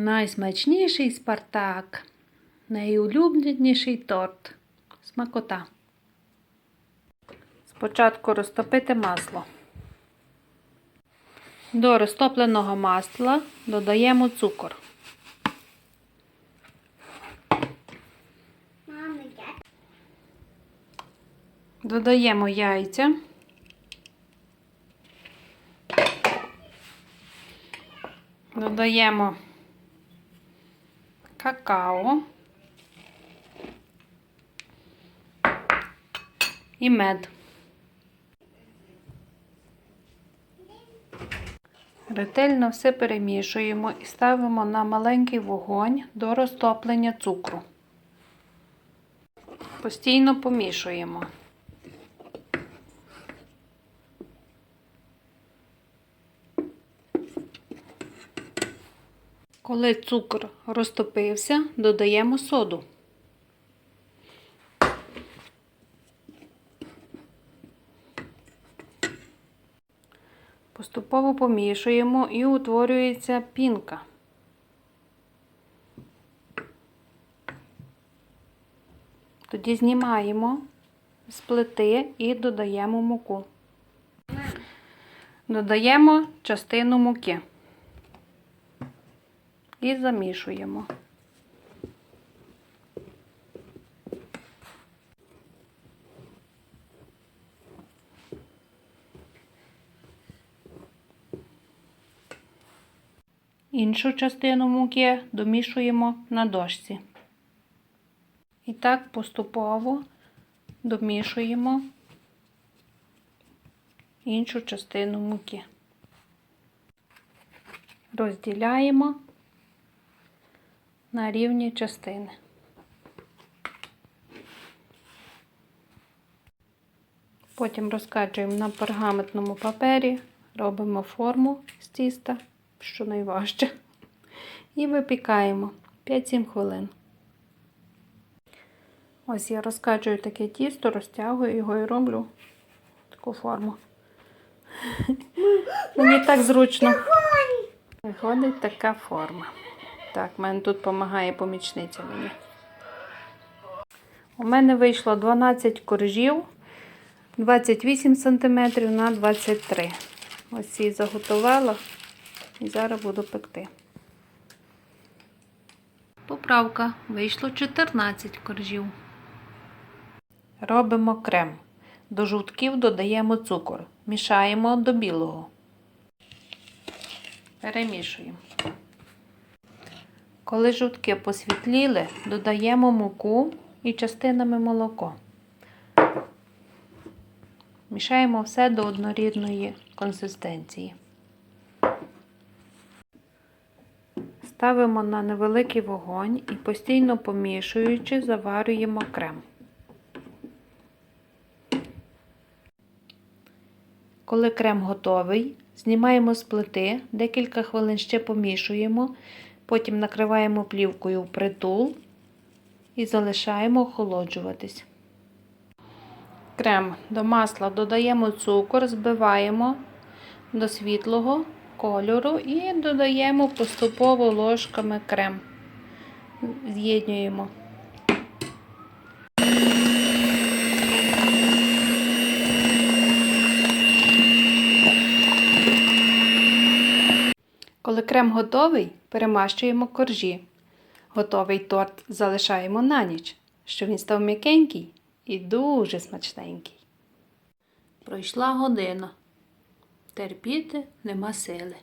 Найсмачніший Спартак. Найулюбленіший торт. Смакота. Спочатку розтопити масло. До розтопленого масла додаємо цукор. Додаємо яйця. Додаємо какао і мед. Ретельно все перемішуємо і ставимо на маленький вогонь до розтоплення цукру. Постійно помішуємо. Коли цукор розтопився, додаємо соду. Поступово помішуємо і утворюється пінка. Тоді знімаємо з плити і додаємо муку. Додаємо частину муки і замішуємо. Іншу частину муки домішуємо на дошці. І так поступово домішуємо іншу частину муки. Розділяємо на рівні частини. Потім розкачуємо на пергаментному папері, робимо форму з тіста, що найважче, і випікаємо 5-7 хвилин. Ось я розкачую таке тісто, розтягую його і роблю таку форму. Мені так зручно. Виходить така форма. Так, в мене тут допомагає помічниця мені. У мене вийшло 12 коржів, 28 см на 23 Ось ці заготувала і зараз буду пекти. Поправка. Вийшло 14 коржів. Робимо крем. До жовтків додаємо цукор. Мішаємо до білого. Перемішуємо. Коли жовтки посвітліли, додаємо муку і частинами молоко. Мішаємо все до однорідної консистенції. Ставимо на невеликий вогонь і постійно помішуючи, заварюємо крем. Коли крем готовий, знімаємо з плити, декілька хвилин ще помішуємо, потім накриваємо плівкою притул і залишаємо охолоджуватись. Крем до масла додаємо цукор, збиваємо до світлого кольору і додаємо поступово ложками крем. З'єднюємо. Коли крем готовий, перемащуємо коржі. Готовий торт залишаємо на ніч, щоб він став м'якенький і дуже смачненький. Пройшла година. Терпіти нема сили.